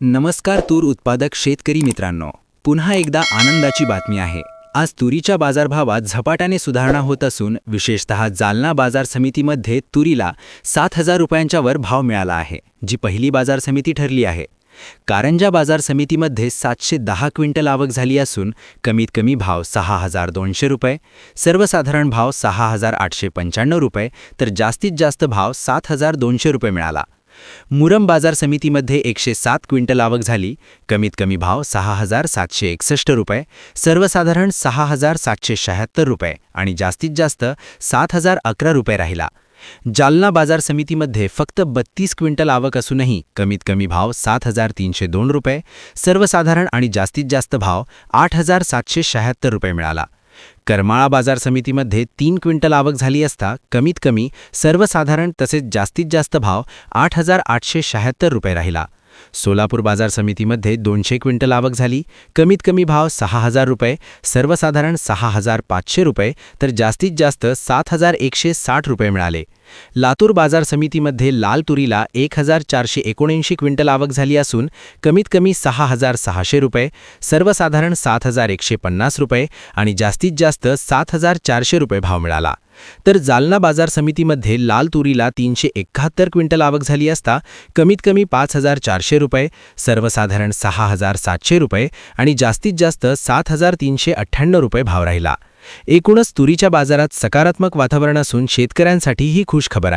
नमस्कार तूर उत्पादक शेतकरी मित्रांनो. पुन्हा एकदा आनंदाची बातमी आहे. आज तुरीच्या बाजारभावात झपाट्याने सुधारणा होत असून विशेषतः जालना बाजार समितीमध्ये तुरीला सात हजार रुपयांच्या वर भाव मिळाला आहे जी पहिली बाजार समिती ठरली आहे. कारंजा बाजार समितीमध्ये सातशे दहा क्विंटल आवक झाली असून कमीत कमी भाव सहा हजार दोनशे रुपये सर्वसाधारण भाव सहा हजार आठशे पंच्याण्णव रुपये तर जास्तीत जास्त भाव सात हजार दोनशे रुपये मिळाला. मुरम बाजार समितीमध्ये एकशे सात क्विंटल आवक झाली. कमीत कमी भाव सहा हजार सातशे एकसष्ट रुपये सर्वसाधारण सहा हजार सातशे शहात्तर रुपये आणि जास्तीत जास्त सात हजार अकरा रुपये राहिला. जालना बाजार समितीमध्ये फक्त बत्तीस क्विंटल आवक असूनही कमीत कमी भाव सात हजार तीनशे दोन रुपये सर्वसाधारण आणि जास्तीत जास्त भाव आठ हजार सातशे शहात्तर रुपये मिळाला. करमाळा बाजार समितीमध्ये तीन क्विंटल आवक झाली असता कमीत कमी सर्वसाधारण तसेच जास्तीत जास्त भाव आठ हजार आठशे शहात्तर रुपये राहिला. सोलापूर बाजार समितीमध्ये दोनशे क्विंटल आवक झाली. कमीत कमी भाव सहा हजार रुपये सर्वसाधारण सहा हजार पाचशे रुपये तर जास्तीत जास्त सात हजार एकशे साठ रुपये मिळाले. लातूर बाजार समितीमध्ये लाल तुरीला एक हजार चारशे एकोणऐंशी क्विंटल आवक झाली असून कमीत कमी सहा हजार सहाशे रुपये सर्वसाधारण सात हजार एकशे पन्नास रुपये आणि जास्तीत जास्त सात हजार चारशे रुपये भाव मिळाला. तर जालना बाजार समितीमध्ये लाल तुरीला तीनशे एकाहत्तर क्विंटल आवक झाली असता कमीत कमी पाच हजार चारशे रुपये सर्वसाधारण सहा हजार सातशे रुपये आणि जास्तीत जास्त सात हजार तीनशे अठ्ठ्याण्णव रुपये भाव राहिला. एकूणच तुरीच्या बाजारात सकारात्मक वातावरण असून शेतकऱ्यांसाठी ही खुश खबर आहे.